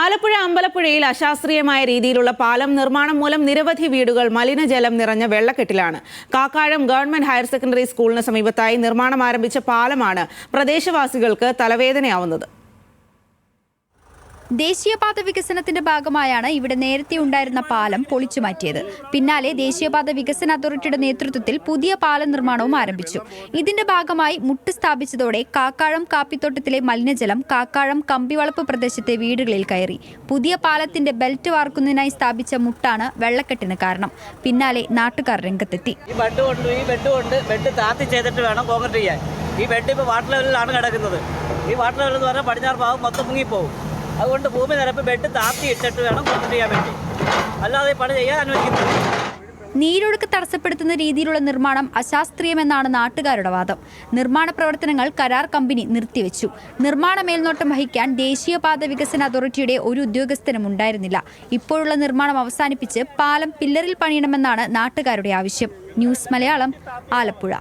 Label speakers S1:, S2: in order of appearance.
S1: ആലപ്പുഴ അമ്പലപ്പുഴയിൽ അശാസ്ത്രീയമായ രീതിയിലുള്ള പാലം നിർമ്മാണം മൂലം നിരവധി വീടുകൾ മലിനജലം നിറഞ്ഞ വെള്ളക്കെട്ടിലാണ്. കാക്കാഴം ഗവൺമെന്റ് ഹയർ സെക്കൻഡറി സ്കൂളിന് സമീപത്തായി നിർമ്മാണം ആരംഭിച്ച പാലമാണ് പ്രദേശവാസികൾക്ക് തലവേദനയാവുന്നത്.
S2: ദേശീയപാത വികസനത്തിന്റെ ഭാഗമായാണ് ഇവിടെ നേരത്തെ ഉണ്ടായിരുന്ന പാലം പൊളിച്ചു മാറ്റിയത്. പിന്നാലെ ദേശീയപാത വികസന അതോറിറ്റിയുടെ നേതൃത്വത്തിൽ പുതിയ പാലം നിർമ്മാണവും ആരംഭിച്ചു. ഇതിന്റെ ഭാഗമായി മുട്ട് സ്ഥാപിച്ചതോടെ കാക്കാഴം കാപ്പിത്തോട്ടത്തിലെ മലിനജലം കാക്കാഴം കമ്പിവളപ്പ് പ്രദേശത്തെ വീടുകളിൽ കയറി. പുതിയ പാലത്തിന്റെ ബെൽറ്റ് വാർക്കുന്നതിനായി സ്ഥാപിച്ച മുട്ടാണ് വെള്ളക്കെട്ടിന് കാരണം. പിന്നാലെ നാട്ടുകാർ രംഗത്തെത്തി.
S3: ഈ ബെഡ് കൊണ്ട് ഈ കൊണ്ട് ബെഡ് ചെയ്തിട്ട് വേണം കോൺക്രീറ്റ് ചെയ്യാൻ. ഈ ബെഡ് ഇപ്പോൾ വാട്ടർ ലെവലിലാണ് കിടക്കുന്നത്. ഈ വാട്ടർ ലെവൽ എന്ന് പറഞ്ഞാൽ പടിഞ്ഞാറ് ഭാഗം മൊത്തം മുങ്ങിപ്പോവും. അതുകൊണ്ട് ഭൂമി നിരപ്പ് ബെഡ് താത്തി ഇട്ടിട്ട് വേണം കോൺക്രീറ്റ് ചെയ്യാൻ വേണ്ടി. അല്ലാതെ പണി ചെയ്യാൻ അനുവദിക്കുന്നില്ല
S2: നീരൊഴുക്ക് തടസ്സപ്പെടുത്തുന്ന രീതിയിലുള്ള നിർമ്മാണം അശാസ്ത്രീയമെന്നാണ് നാട്ടുകാരുടെ വാദം. നിർമ്മാണ പ്രവർത്തനങ്ങൾ കരാർ കമ്പനി നിർത്തിവെച്ചു. നിർമ്മാണ മേൽനോട്ടം വഹിക്കാൻ ദേശീയപാത വികസന അതോറിറ്റിയുടെ ഒരു ഉദ്യോഗസ്ഥനും ഉണ്ടായിരുന്നില്ല. ഇപ്പോഴുള്ള നിർമ്മാണം അവസാനിപ്പിച്ച് പാലം പില്ലറിൽ പണിയണമെന്നാണ് നാട്ടുകാരുടെ ആവശ്യം. ന്യൂസ് മലയാളം ആലപ്പുഴ.